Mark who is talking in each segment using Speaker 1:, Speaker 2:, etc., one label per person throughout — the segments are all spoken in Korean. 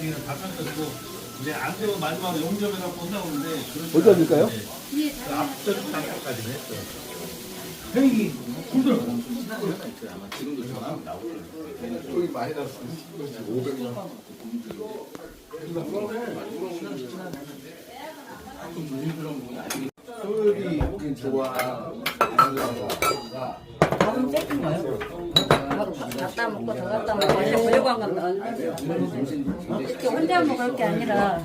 Speaker 1: 안 되면 마지막에 용접해갖고 온다고 그러는데 그런
Speaker 2: 어디다 드릴까요?
Speaker 1: 그 앞전 단까지는 했어요. 형이 힘들어. 아마 지금도 전화 나오고.
Speaker 3: 여기 많이 났어. 500원. 소율이 좋아.
Speaker 4: 밥은 뺏긴 거예요? 밥 갖다 먹고 더 갖다 먹고 원래 보려고 한 건데 이렇게 혼자 먹을 게 아니라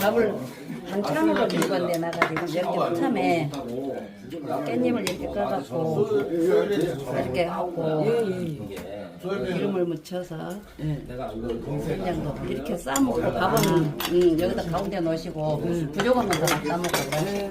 Speaker 4: 밥을 반찬으로 들고 왔는데 나가 지금 이렇게 참에 깻잎을 이렇게 꺼갖고 이렇게 하고 기름을 묻혀서 된장도 이렇게 싸먹고 밥은 음, 여기다 가운데 놓으시고 부족한 건더 갖다 먹고 그래.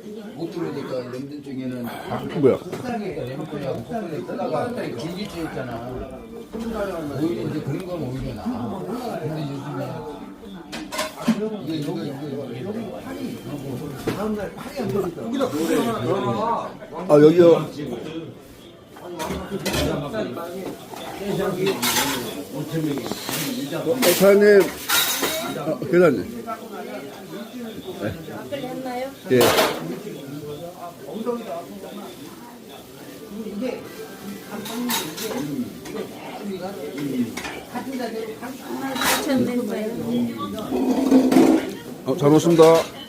Speaker 3: 못 들어오니까 염전 쪽에는
Speaker 2: 뭐야?
Speaker 3: 램프하고 콧구멍에 뜨다가 줄기째 있잖아. 오히려 이제 그런 건 오히려 나. 근데 요즘에 이거 이거 이거 이거
Speaker 2: 아 여기요. 어, 사장님, 어, 계단님.
Speaker 4: 막걸리 했나요?
Speaker 2: 예.
Speaker 4: 하천 됐어요.
Speaker 2: 어, 잘 먹습니다.